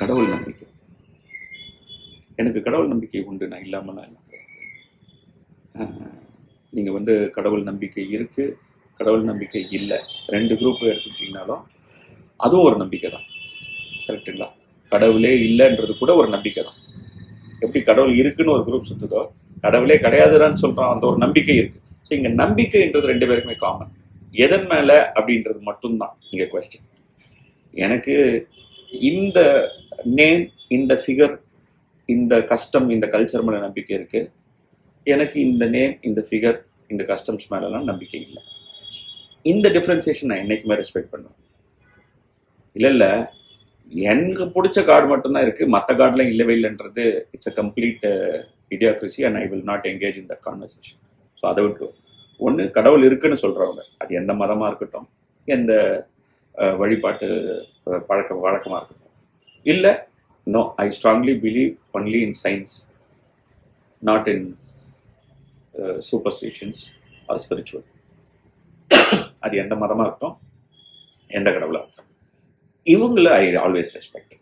கடவுள் நம்பிக்கை. எனக்கு கடவுள் நம்பிக்கை உண்டு நான் இல்லாமலாம் நான் நீங்கள் வந்து கடவுள் நம்பிக்கை இருக்குது கடவுள் நம்பிக்கை இல்லை. ரெண்டு குரூப் எடுத்துக்கிட்டீங்கனாலும் அதுவும் ஒரு நம்பிக்கை தான். கரெக்டுங்களா கடவுளே இல்லைன்றது கூட ஒரு நம்பிக்கை தான். எப்படி கடவுள் இருக்குன்னு ஒரு குரூப் சுற்றுதோ கடவுளே கிடையாதுடான்னு சொல்கிறான் அந்த ஒரு நம்பிக்கை இருக்குது ஸோ இங்கே நம்பிக்கைன்றது ரெண்டு பேருக்குமே காமன் எதன் மேலே அப்படின்றது மட்டும்தான் இங்கே கொஸ்டின் எனக்கு இந்த நேம் இந்த ஃபிகர் இந்த கஸ்டம் இந்த கல்ச்சர் மேலே நம்பிக்கை இருக்கு? எனக்கு இந்த நேம் இந்த ஃபிகர் இந்த கஸ்டம்ஸ் மேலலாம் நம்பிக்கை இல்லை. இந்த டிஃப்ரென்சியேஷன் நான் என்றைக்குமே ரெஸ்பெக்ட் பண்ணுவேன். இல்லை இல்லை. எனக்கு பிடிச்ச கார்டு மட்டும்தான் இருக்குது மற்ற கார்டுலாம் இல்லவே இல்லைன்றது it's a complete idiocracy and I will not engage in that conversation so அதை விட்டு ஒன்று கடவுள் இருக்குன்னு சொல்கிறவங்க அது எந்த மதமாக இருக்கட்டும் எந்த uh, வழிபாட்டு uh, பழக்க வழக்கமாக இருக்கட்டும். இல்லை no I strongly believe only in science not in superstitions or spiritual அது எந்த மதமாக இருக்கட்டும் எந்த கடவுளாக இருக்கட்டும். இவங்கள ஐ ஆல்வேஸ் ரெஸ்பெக்ட்